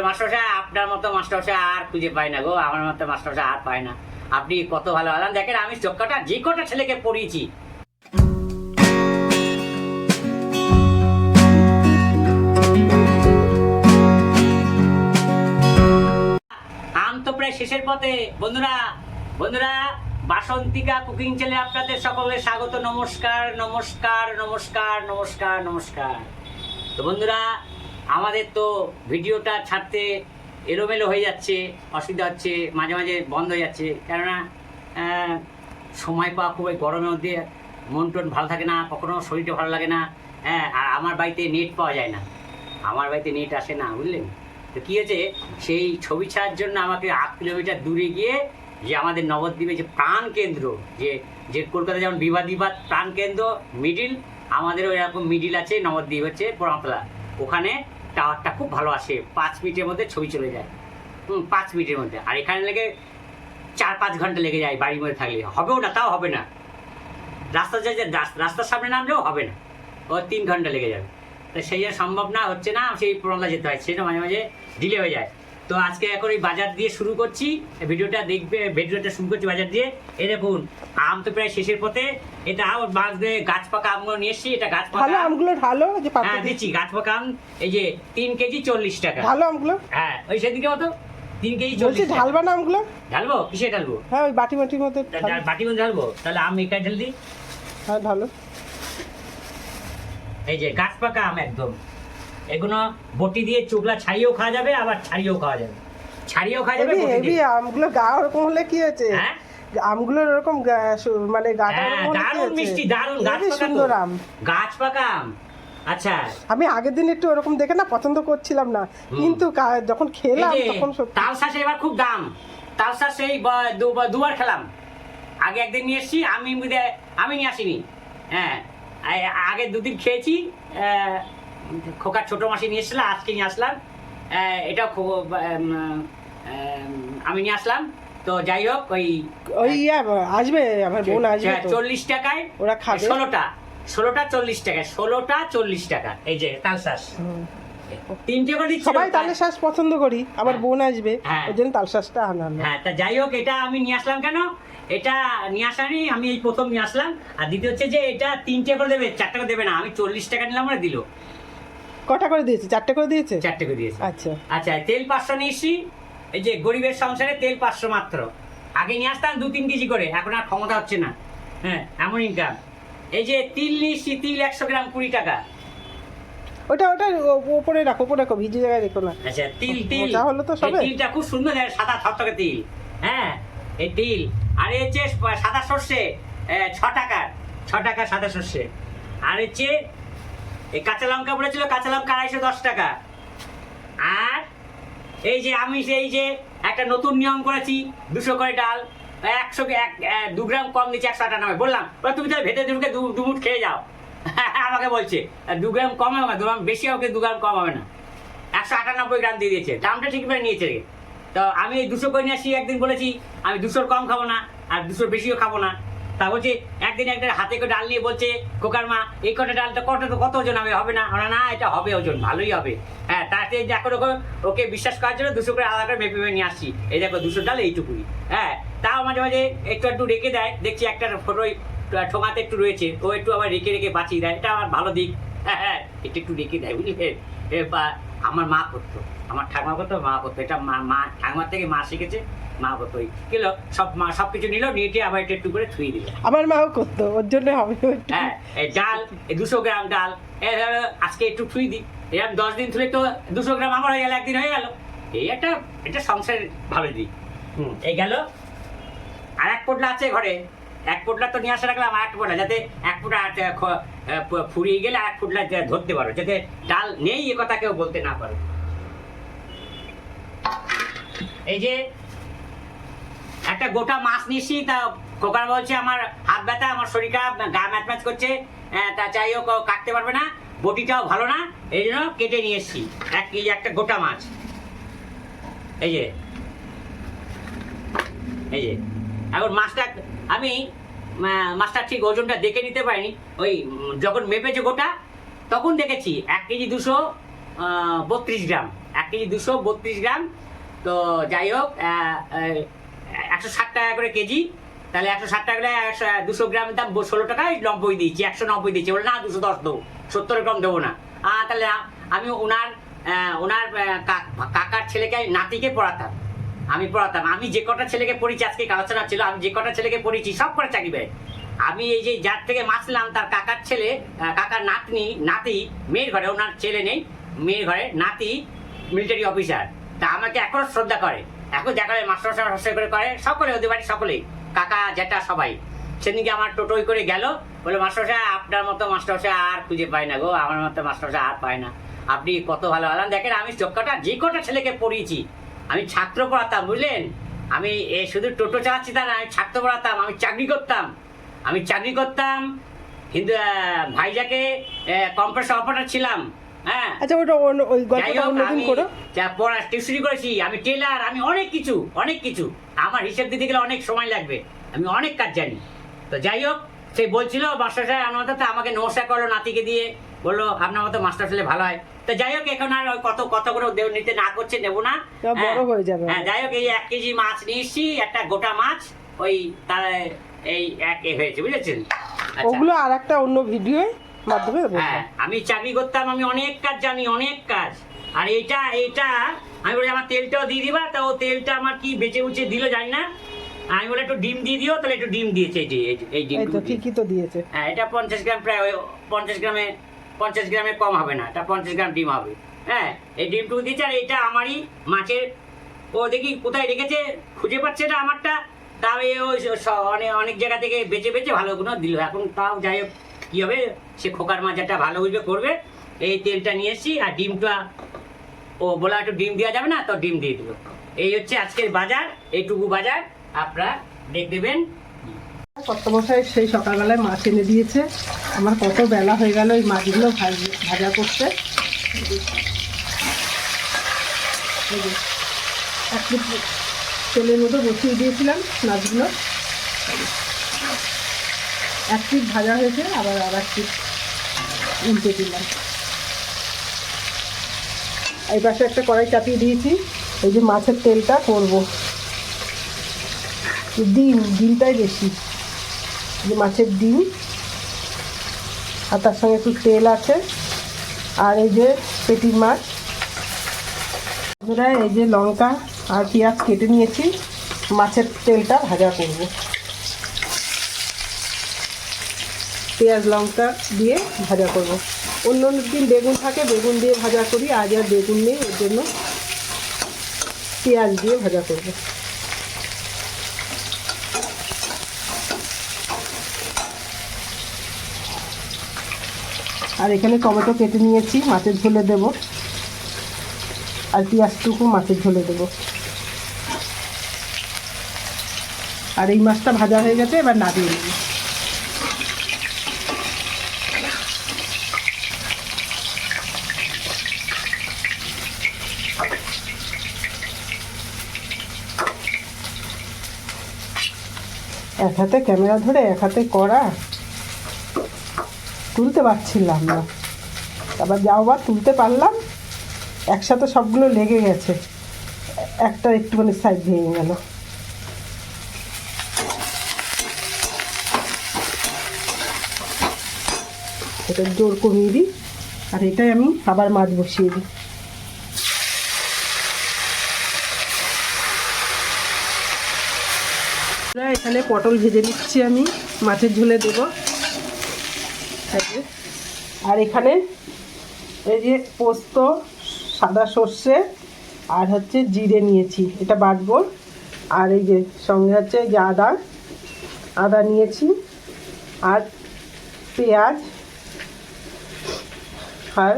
বলে মাস্টারমশাই আপনার মতো মাস্টারমশাই আর খুঁজে পাই না গো, আমার মতো মাস্টারমশাই আর পায় না। আপনি কত ভালো আলাম। দেখেন, আমি চক্কাটা যে কটা ছেলেকে পড়িয়েছি। আম তো প্রায় শেষের পথে। বন্ধুরা বন্ধুরা, বাসন্তিকা কুকিং চ্যানেলে আপনাদের সকলের স্বাগত। নমস্কার নমস্কার নমস্কার নমস্কার নমস্কার। তো বন্ধুরা আমাদের তো ভিডিওটা ছাড়তে এলোমেলো হয়ে যাচ্ছে, অসুবিধা হচ্ছে, মাঝে মাঝে বন্ধ হয়ে যাচ্ছে। কেননা সময় পাওয়া খুবই গরমের মধ্যে, মন টন ভালো থাকে না, কখনো শরীরটা ভালো লাগে না হ্যাঁ আর আমার বাড়িতে নেট পাওয়া যায় না। আমার বাড়িতে নেট আসে না, বুঝলেন? তো কী হয়েছে, সেই ছবি ছাড়ার জন্য আমাকে আট কিলোমিটার দূরে গিয়ে যে আমাদের নবদ্বীপে যে প্রাণ কেন্দ্র, যে যে কলকাতা যেমন বিবাদ প্রাণ কেন্দ্র, মিডিল, আমাদেরও এরকম মিডিল আছে, নবদ্বীপ হচ্ছে পোড়াতলা ওখানে টাওয়ারটা খুব ভালো আসে। পাঁচ মিনিটের মধ্যে ছবি চলে যায়। হুম, পাঁচ মিনিটের মধ্যে। আর এখানে লেগে চার পাঁচ ঘণ্টা লেগে যায় বাড়ির মধ্যে থাকলে। হবেও না তাও হবে না। রাস্তা যে রাস্তার সামনে নামলেও হবে না। ও তিন ঘণ্টা লেগে যাবে। তো সেই জন্য সম্ভব না, হচ্ছে না, সেই প্রণালা যেতে হয়। সেটা মাঝে মাঝে ডিলে হয়ে যায়। তো আজকে এখন এই বাজার দিয়ে শুরু করছি। ভিডিওটা দেখবে ভিডিওটা শুরু করছি বাজার দিয়ে। এই দেখুন আম তো প্রায় শেষের পথে। এটা আম বাঁশ দিয়ে গাছ পাকা আমগুলো নিয়ে এসছি এটা গাছ পাকা আম। আমগুলো ঢালো হ্যাঁ দিচ্ছি গাছ পাকা আম এই যে তিন কেজি চল্লিশ টাকা। ভালো আমগুলো? হ্যাঁ ওই সেদিকে মতো তিন কেজি চল্লিশ। ঢালবা না আমগুলো? ঢালবো? কিসে ঢালবো? হ্যাঁ ওই বাটি মাটির মধ্যে বাটি মধ্যে ঢালবো? তাহলে আম একাই ঢাল দিই? হ্যাঁ ঢালো। এই যে গাছ পাকা আম একদম। এগুলো বটি দিয়ে চোখলা ছাড়িয়েও খাওয়া যাবে আবার ছাড়িয়েও খাওয়া যাবে। ছাড়িয়েও খাওয়া যাবে বটি দিয়ে। আমগুলো গা ওরকম হলে কি হয়েছে? হ্যাঁ? আমগুলোর ওরকম গা- মানে গাটা হ্যাঁ, দারুণ মিষ্টি দারুণ গাছ। সুন্দর আম। গাছ পাকা আম। আচ্ছা। আমি আগের দিন একটু ওরকম দেখে না পছন্দ করছিলাম না। কিন্তু যখন এই খেলাম তখন সত্যি তাল শাঁস এবার খুব দাম। তাল শাঁস সেই ব- দুবার খেলাম। আগে একদিন নিয়ে এসেছি আমি আমি নিয়ে আসিনি। হ্যাঁ আগে দুদিন খেয়েছি খোকার ছোট মাসি নিয়ে এসেছিল আজকে নিয়ে আসলাম। উম, আমি নিয়ে আসলাম। তো যাই হোক ওই ওই আসবে আমার বোন আসবে তো। চল্লিশ টাকায় ওরা খাবে। ষোলোটা ষোলোটা চল্লিশ টাকা ষোলোটা চল্লিশ টাকা। এই যে তালশাঁস তিনটে করে দিচ্ছি সবাই তালের শ্বাস পছন্দ করি আমার হ্যাঁ। বোন আসবে হ্যাঁ। ওই জন্য তাল শ্বাসটা আনানো হ্যাঁ তা যাই হোক এটা আমি নিয়ে আসলাম কেন? এটা নিয়ে আসানি আমি এই প্রথম নিয়ে আসলাম। আর দ্বিতীয় হচ্ছে যে এটা তিনটে করে দেবে চারটে করে দেবে না আমি চল্লিশ টাকা নিলাম মানে দিল। কটা করে দিয়েছে? চারটে করে দিয়েছে? চারটে করে দিয়েছে। আচ্ছা। আচ্ছা তেল পাঁচশো নিয়ে এসছি এই যে গরিবের সংসারে তেল পাঁচশো মাত্র। আগে নিয়ে আসতাম দু তিন কেজি করে এখন আর ক্ষমতা হচ্ছে না। হ্যাঁ এমন ইনকাম এই যে তিল নিয়ে এসছি তিল একশো গ্রাম কুড়ি টাকা। ওটা ওটা ওপরে রাখো ওপরে রাখো ভিজে জায়গায় রেখো না। আচ্ছা তিল তিল। মোটা হলো তো সবে? তিলটা খুব সুন্দর দেয় সাদা থকথকে তিল। হ্যাঁ এই তিল। আর এই হচ্ছে সাদা সর্ষে ছ টাকার ছ টাকা সাদা সর্ষে। আর হচ্ছে এই কাঁচা লঙ্কা বলেছিল কাঁচা লঙ্কা আড়াইশো দশ টাকা। আর এই যে আমি সেই যে একটা নতুন নিয়ম করেছি, দুশো করে ডাল, একশো এক দু গ্রাম কম দিচ্ছে একশো আটানব্বই। বললাম বলে তুমি তাহলে ভেতরে ঢুকে দু দুমুট খেয়ে যাও। আমাকে বলছে, দু গ্রাম কম হবে দু গ্রাম বেশি হবে দু গ্রাম কম হবে না। একশো আটানব্বই গ্রাম দিয়ে দিয়েছে। দামটা ঠিকভাবে নিয়েছে তো আমি দুশো করে নিয়ে আসি, একদিন বলেছি, আমি দুশোর কম খাব না, আর দুশোর বেশিও খাব না। তা বলছে, একদিন একটা হাতে করে ডাল নিয়ে বলছে কোকার মা, এই কটা ডালটা কত কত ওজন হবে? হবে না? আমরা, না, এটা হবে ওজন, ভালোই হবে। হ্যাঁ তাতে দেখো রকম ওকে বিশ্বাস করার জন্য দুশো করে আলাদা করে মেপে মেপে নিয়ে আসছি। এই দেখো দুশো ডাল এইটুকুই। হ্যাঁ তাও মাঝে মাঝে একটু একটু রেখে দেয়। দেখছি একটা ফটোই ঠোঙাতে একটু রয়েছে, ও একটু আবার রেখে রেখে বাঁচিয়ে দেয়। এটা আমার ভালো দিক। হ্যাঁ হ্যাঁ একটু একটু রেখে দেয়, বুঝলি? বা, আমার মা করতো, আমার ঠাকুমা করতো, মা করতো। এটা মা মা, ঠাকুমার থেকে মা শিখেছে। মা ওই কিলো সব মা সব কিছু নিল নিয়ে আবার একটু একটু করে ছুঁয়ে দিল। আমার মাও করতো ওর জন্য হবে হ্যাঁ ডাল দুশো গ্রাম ডাল এ আজকে একটু ছুঁই দিই। এরকম দশ দিন ধরে তো দুশো গ্রাম আমার হয়ে গেল একদিন হয়ে গেল। এই একটা এটা সংসারের ভালো দিক হুম। এই গেল আর এক পোটলা আছে ঘরে। এক পোটলা তো নিয়ে আসা রাখলাম আর এক পোটলা যাতে এক পোটলা ফুরিয়ে গেলে আর এক পোটলা ধরতে পারো যাতে ডাল নেই এ কথা কেউ বলতে না পারো। এই যে একটা গোটা মাছ নিয়েছি তা কোকার বলছে আমার হাত ব্যথা আমার শরীর খারাপ গা ম্যাচ ম্যাচ করছে তা চাই হোক কাটতে পারবে না বটিটাও ভালো না এই জন্য কেটে নিয়ে এসছি এক কেজি একটা গোটা মাছ। এই যে এই যে এখন মাছটা আমি আহ, মাছটা ঠিক ওজনটা দেখে নিতে পারিনি ওই যখন মেপেছে গোটা তখন দেখেছি এক কেজি দুশো বত্রিশ গ্রাম এক কেজি দুশো বত্রিশ গ্রাম তো যাই হোক একশো ষাট টাকা করে কেজি। তাহলে একশো ষাট টাকা করে একশো দুশো গ্রামের দাম ষোলো টাকায় নব্বই দিয়েছি একশো নব্বই দিয়েছি বলে না দুশো দশ দেবো সত্তরের কম দেবো না। আহ, তাহলে আমি ওনার ওনার কাকার ছেলেকে নাতিকে পড়াতাম। আমি পড়াতাম। আমি যে কটা ছেলেকে পড়িয়েছি আজকে আলোচনা ছিল আমি যে কটা ছেলেকে পড়িয়েছি সব কটা চাকরি পাই আমি এই যে যার থেকে মাছলাম তার কাকার ছেলে কাকার নাতনি নাতি মেয়ের ঘরে ওনার ছেলে নেই মেয়ের ঘরে নাতি মিলিটারি অফিসার তা আমাকে এখনও শ্রদ্ধা করে। এখন দেখা যায় মাস্টার সাহেব হস্তে করে করে সকলে ওদের বাড়ি সকলেই কাকা জেঠা সবাই। সেদিনকে আমার টোটোই করে গেল বলে মাস্টার সাহেব আপনার মতো মাস্টার সাহেব আর খুঁজে পায় না গো আমার মতো মাস্টার সাহেব আর পায় না। আপনি কত ভালো আলাম দেখেন আমি চক্কাটা যে কটা ছেলেকে পড়িয়েছি আমি ছাত্র পড়াতাম বুঝলেন? আমি এ শুধু টোটো চালাচ্ছি তা না আমি ছাত্র পড়াতাম আমি চাকরি করতাম। আমি চাকরি করতাম আহ, ভাইজাকে কম্প্রেসার অপারেটর ছিলাম। হ্যাঁ। আচ্ছা ওটা ওই যাই গল্পটা হোক অন্যদিন করো। পড়া টিউশনি করেছি আমি টেলার আমি অনেক কিছু অনেক কিছু। আমার হিসেব দিতে গেলে অনেক সময় লাগবে আমি অনেক কাজ জানি। তো যাই হোক সে বলছিল মাস্টার সাহেব আমার মতো আমাকে নমস্কার করল নাতিকে দিয়ে। বলল আপনার মতো মাস্টার ছেলে ভালো হয়। তো যাই হোক এখন আর কত কত করে দেব নিতে না করছে নেব না। বড় হ্যাঁ। হয়ে যাবে। হ্যাঁ যাই হোক এই এক কেজি মাছ নিয়ে এসছি একটা গোটা মাছ ওই তার এই এক হয়েছে বুঝেছেন? আচ্ছা। ওগুলো আর একটা অন্য ভিডিও মাধ্যমে হ্যাঁ আমি চাকরি করতাম আমি অনেক কাজ জানি অনেক কাজ। আর এইটা এইটা আমি বলি আমার তেলটাও দিয়ে দিবা? তা ও তেলটা আমার কি বেঁচে উঠে দিল জানি না। আমি বলে একটু ডিম দিয়ে দিও তাহলে একটু ডিম দিয়েছে এই যে এই ডিম তো ঠিকই তো দিয়েছে। হ্যাঁ এটা পঞ্চাশ গ্রাম প্রায় পঞ্চাশ গ্রামে পঞ্চাশ গ্রামে কম হবে না এটা পঞ্চাশ গ্রাম ডিম হবে। হ্যাঁ এই ডিমটুকু দিয়েছে আর এটা আমারই মাছের ও দেখি কোথায় রেখেছে খুঁজে পাচ্ছে না আমারটা। তাও ওই অনেক অনেক জায়গা থেকে বেঁচে বেছে ভালোগুলো দিল। এখন তাও যাই হোক কী হবে? সে খোকার একটা ভালো বুঝবে করবে। এই তেলটা নিয়ে এসছি আর ডিমটা, ও বলা একটু ডিম দেওয়া যাবে না, তো ডিম দিয়ে দিল। এই হচ্ছে আজকের বাজার, এইটুকু বাজার, আপনারা দেখ দেবেন। কত কর্তমশাই সেই সকালবেলায় মাছ এনে দিয়েছে। আমার কত বেলা হয়ে গেল এই মাছগুলো ভাজ- করতে। তেলের মতো বসিয়ে দিয়েছিলাম মাছগুলো। এক পিঠ ভাজা হয়েছে, আবার আর পিঠ উল্টে দিলাম। এই পাশে একটা কড়াই চাপিয়ে দিয়েছি, এই যে মাছের তেলটা করব। ডিম, ডিমটাই বেশি। যে মাছের ডিম, আর তার সঙ্গে একটু তেল আছে, আর এই যে পেটির মাছ। এই যে লঙ্কা আর পেঁয়াজ কেটে নিয়েছি, মাছের তেলটা ভাজা করব। পেঁয়াজ, লঙ্কা দিয়ে ভাজা করব। অন্য দিন বেগুন থাকে, বেগুন দিয়ে ভাজা করি। আজ আর বেগুন নেই, ওর জন্য পেঁয়াজ দিয়ে ভাজা করব। আর এখানে টমেটো কেটে নিয়েছি, মাছের ঝোলে দেব। আর পেঁয়াজটুকু মাছের ঝোলে দেব। আর এই মাছটা ভাজা হয়ে গেছে, এবার নামিয়ে নেব। হাতে ক্যামেরা ধরে এক হাতে করা। তুলতে পারছিলাম না। আবার যাও বা তুলতে পারলাম, একসাথে সবগুলো লেগে গেছে। একটা একটুখানি সাইড ভেঙে গেল। এটা জোর কমিয়ে দিই, আর এটাই আমি আবার মাছ বসিয়ে দিই। এখানে পটল ভেজে নিচ্ছি আমি। মাছের ঝোলে দেবো। আর এখানে এই যে পোস্ত, সাদা সর্ষে, আর হচ্ছে জিরে নিয়েছি। এটা বাটবো। আর এই যে সঙ্গে হচ্ছে যে আদা। আদা নিয়েছি। আর পেঁয়াজ। আর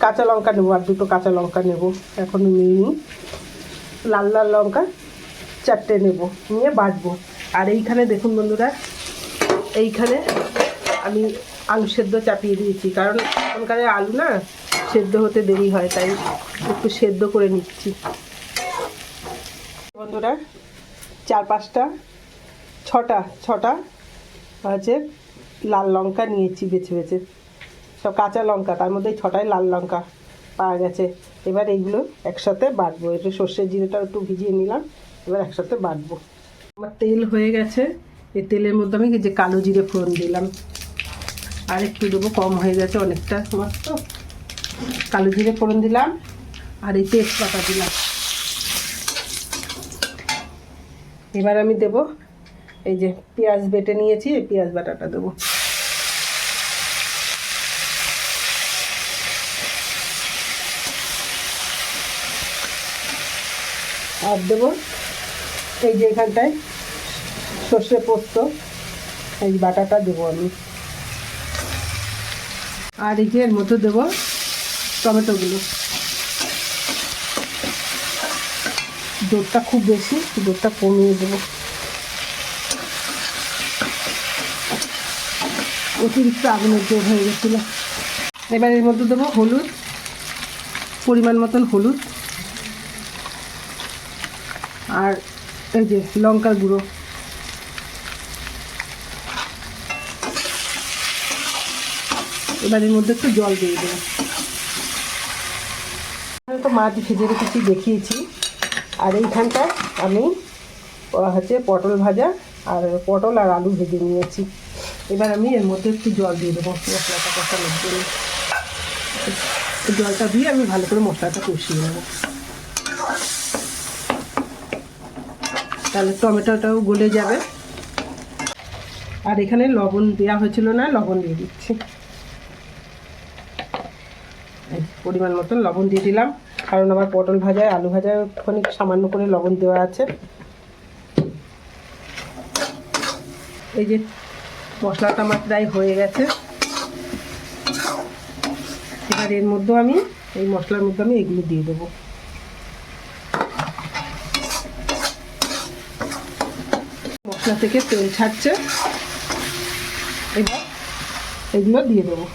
কাঁচা লঙ্কা নেব। আর দুটো কাঁচা লঙ্কা নেব। এখনও নিইনি। লাল লাল লঙ্কা চারটে নেব। নিয়ে বাটবো। আর এইখানে দেখুন বন্ধুরা, এইখানে আমি আলু সেদ্ধ চাপিয়ে দিয়েছি, কারণ এখনকার আলু না সেদ্ধ হতে দেরি হয়, তাই একটু সেদ্ধ করে নিচ্ছি। বন্ধুরা, চার পাঁচটা, ছটা ছটা হচ্ছে লাল লঙ্কা নিয়েছি বেছে বেছে। সব কাঁচা লঙ্কা, তার মধ্যে ছটাই লাল লঙ্কা পাওয়া গেছে। এবার এইগুলো একসাথে বাটবো, একটু সর্ষের জিরেটা একটু ভিজিয়ে নিলাম, এবার একসাথে বাটবো। আমার তেল হয়ে গেছে। এই তেলের মধ্যে আমি যে কালো জিরে ফোড়ন দিলাম। আর একটু দেবো, কম হয়ে গেছে অনেকটা। আমার তো কালো জিরে ফোড়ন দিলাম। আর এই তেজপাতা দিলাম। এবার আমি দেব এই যে পেঁয়াজ বেটে নিয়েছি, এই পেঁয়াজ বাটাটা দেবো। আর দেবো এই যে এখানটায় সর্ষে পোস্ত, এই বাটাটা দেবো আমি। আর এই যে এর মধ্যে দেবো টমেটোগুলো। দুধটা খুব বেশি, দুধটা কমিয়ে দেবো। অতিরিক্ত আগুনের জোর হয়ে গেছিল। এবার এর মধ্যে দেবো হলুদ, পরিমাণ মতন হলুদ। আর এই যে লঙ্কার গুঁড়ো। এবার এর মধ্যে একটু জল দিয়ে দেবো। তো মাছ ভেজে রেখেছি, দেখিয়েছি। আর এইখানটায় আমি হচ্ছে পটল ভাজা আর পটল আর আলু ভেজে নিয়েছি। এবার আমি এর মধ্যে একটু জল দিয়ে দেবো, মশলাটা কষানোর জন্য। জলটা দিয়ে আমি ভালো করে মশলাটা কষিয়ে নেব। তাহলে টমেটোটাও গলে যাবে। আর এখানে লবণ দেওয়া হয়েছিল না, লবণ দিয়ে দিচ্ছি। পরিমাণ মতন লবণ দিয়ে দিলাম। কারণ আমার পটল ভাজায় আলু ভাজায় একটুখানি সামান্য করে লবণ দেওয়া আছে। এই যে মশলাটা আমার প্রায় হয়ে গেছে। এবার এর মধ্যেও আমি, এই মশলার মধ্যে আমি এগুলো দিয়ে দেবো। মশলা থেকে তেল ছাড়ছে। এবার এগুলো দিয়ে দেবো।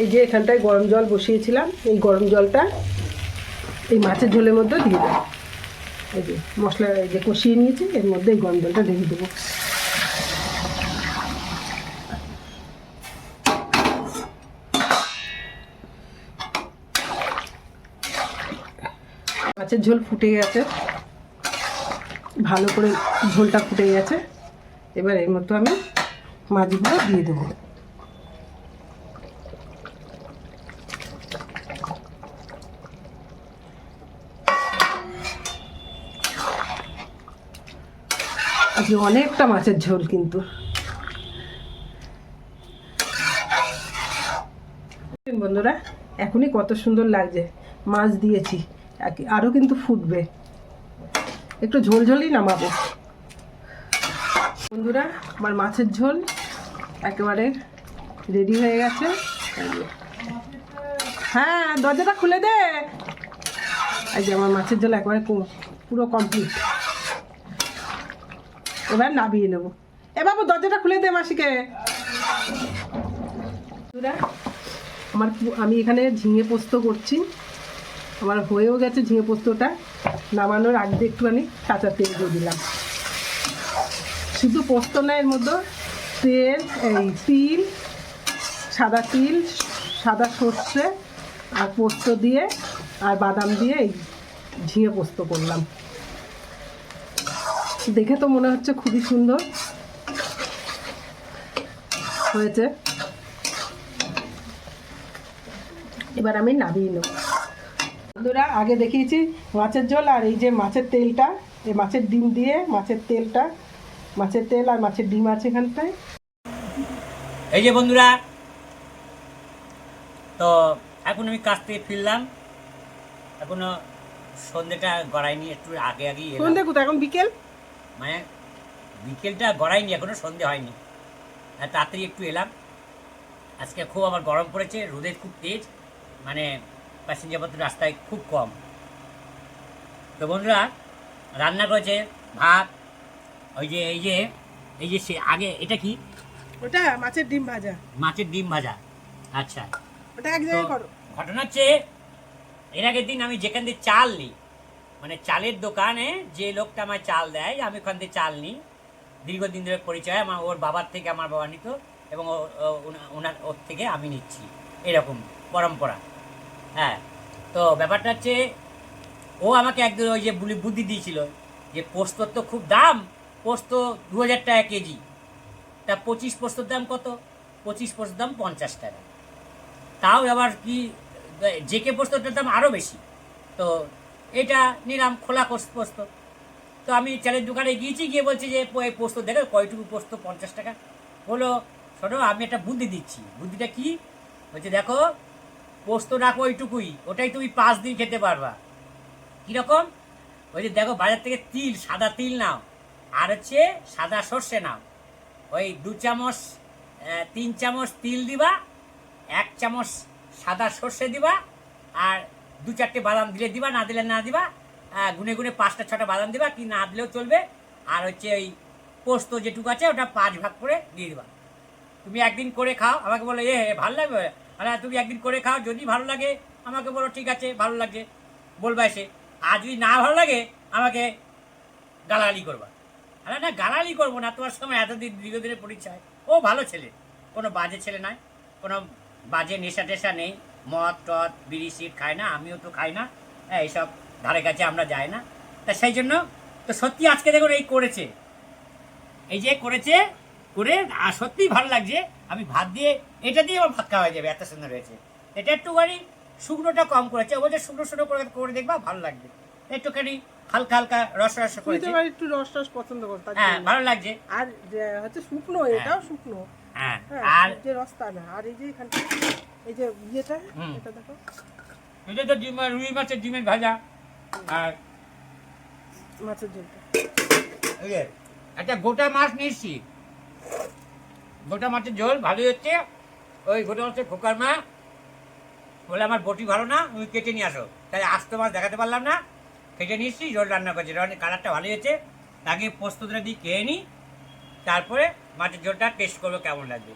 এই যে এখানটায় গরম জল বসিয়েছিলাম, এই গরম জলটা এই মাছের ঝোলের মধ্যে দিয়ে দেবো। এই যে মশলা এই যে কষিয়ে নিয়েছি, এর মধ্যে এই গরম জলটা ঢেকে দেবো। মাছের ঝোল ফুটে গেছে। ভালো করে ঝোলটা ফুটে গেছে। এবার এর মধ্যে আমি মাছগুলো দিয়ে দেবো। আজকে অনেকটা মাছের ঝোল কিন্তু। বন্ধুরা, এখনই কত সুন্দর লাগছে। মাছ দিয়েছি। আরও কিন্তু ফুটবে। একটু ঝোল ঝোলই নামাবো। বন্ধুরা আমার মাছের ঝোল একেবারে রেডি হয়ে গেছে। হ্যাঁ দরজাটা খুলে দে। এই যে আমার মাছের ঝোল একেবারে পুরো কমপ্লিট এবার নাবিয়ে নেব। এ বাবু দরজাটা খুলে দে মাসিকে। বন্ধুরা, আমার আমি এখানে ঝিঙে পোস্ত করছি। আমার হয়েও গেছে ঝিঙে পোস্তটা। নামানোর আগে একটুখানি কাঁচা তেল দিয়ে দিলাম। শুধু পোস্ত না, এর মধ্যে তেল, এই তিল, সাদা তিল, সাদা সর্ষে আর পোস্ত দিয়ে আর বাদাম দিয়ে এই ঝিঙে পোস্ত করলাম। দেখে তো মনে হচ্ছে খুবই সুন্দর হয়েছে। এবার আমি নামিয়ে নেব। বন্ধুরা আগে দেখিয়েছি মাছের ঝোল আর এই যে মাছের তেলটা এই মাছের ডিম দিয়ে মাছের তেলটা মাছের তেল আর মাছের ডিম আছে এখানটায়। এই যে বন্ধুরা তো এখন আমি কাজ থেকে ফিরলাম। এখনও সন্ধ্যেটা গড়াইনি একটু আগে আগেই। সন্ধ্যে কোথায়? এখন বিকেল? মানে বিকেলটা গড়াইনি এখনও সন্ধে হয়নি। তাড়াতাড়ি একটু এলাম। আজকে খুব আবার গরম পড়েছে রোদের খুব তেজ। মানে প্যাসেঞ্জার পত্র রাস্তায় খুব কম। তো বন্ধুরা রান্না করেছে ভাত ওই যে এই যে এই যে সে আগে এটা কি? ওটা মাছের ডিম ভাজা। মাছের ডিম ভাজা। আচ্ছা। ওটা এক জায়গায় করো। ঘটনা হচ্ছে এর আগের দিন আমি যেখান দিয়ে চাল নিই মানে চালের দোকানে যে লোকটা আমায় চাল দেয় আমি ওখান থেকে চাল নিই দীর্ঘদিন ধরে পরিচয় আমার ওর বাবার থেকে আমার বাবা নিত এবং ওনার ওর থেকে আমি নিচ্ছি। এরকম পরম্পরা। হ্যাঁ তো ব্যাপারটা হচ্ছে ও আমাকে একদিন ওই যে বুদ্ধি দিয়েছিল যে পোস্তর তো খুব দাম, পোস্ত দু হাজার টাকা কেজি। তা পঁচিশ পোস্তর দাম কত? পঁচিশ পোস্তর দাম পঞ্চাশ টাকা। তাও আবার কি জেকে পোস্তটার দাম আরও বেশি। তো এটা নিলাম খোলা পোস্ত তো আমি চালের দোকানে গিয়েছি, গিয়ে বলছি যে, এই পোস্ত দেখো, কয়টুকু পোস্ত? পঞ্চাশ টাকা? বলো শোনো, আমি একটা বুদ্ধি দিচ্ছি। বুদ্ধিটা কি? বলছে, দেখো পোস্ত রাখো ওইটুকুই। ওটাই তুমি পাঁচ দিন খেতে পারবা। কীরকম? ওই যে দেখো বাজার থেকে তিল সাদা তিল নাও। আর হচ্ছে সাদা সর্ষে নাও। ওই দু চামচ তিন চামচ তিল দিবা এক চামচ সাদা সর্ষে দিবা আর দু চারটে বাদাম দিলে দিবা না দিলে না দিবা গুনে গুনে পাঁচটা ছটা বাদাম দিবা কি না দিলেও চলবে। আর হচ্ছে ওই পোস্ত যেটুকু আছে ওটা পাঁচ ভাগ করে দিয়ে দিবা। তুমি একদিন করে খাও আমাকে বলো এ, ভালো লাগবে? আরে তুমি একদিন করে খাও, যদি ভালো লাগে, আমাকে বলো, ঠিক আছে, ভালো লাগছে। বলবা এসে আর যদি না ভালো লাগে, আমাকে গালাগালি করবা। আরে না গালালি করব না, তোমার সময় এতদিন দীর্ঘদিনের পরিচয়। ও ভালো ছেলে, কোনো বাজে ছেলে নয়, কোনো বাজে নেশা টেশা নেই, মদ টদ, বিড়ি সিট খায় না, আমিও তো খাই না হ্যাঁ এইসব ধারে কাছে আমরা যাই না। তা সেই জন্য তো সত্যি আজকে দেখুন, এই করেছে। এই যে করেছে, করে সত্যিই ভালো লাগছে। আমি ভাত দিয়ে এটা দিয়ে আমার ভাত খাওয়া হয়ে যাবে এত সুন্দর হয়েছে। এটা একটুখানি শুকনোটা কম করেছে ও বলছে শুকনো শুকনো করে করে দেখবা ভালো লাগবে। একটুখানি হালকা হালকা রস রস তো একটু রস রস পছন্দ কর হ্যাঁ ভালো লাগছে। আর যে হচ্ছে শুকনো এটাও শুকনো। হ্যাঁ হ্যাঁ আর যে রস্তা না। আর এই যে এখানটা এই যে ইয়েটা এটা দেখো। এটা তো ডিম রুই মাছের ডিমের ভাজা আর মাছের ঝোলটা একটা গোটা মাছ নিয়েছি। গোটা মাছের ঝোল ভালোই হচ্ছে। ওই গোটা মাছের খোকার মা বলে, আমার বটি ভালো না, তুমি কেটে নিয়ে আসো। তাই আস্ত মাছ দেখাতে পারলাম না। কেটে নিয়েছি, ঝোল রান্না করছি। রান্না কালারটা ভালোই হয়েছে আগে পোস্তটা দিয়ে খেয়ে নিই তারপরে মাছের ঝোলটা টেস্ট করব কেমন লাগবে।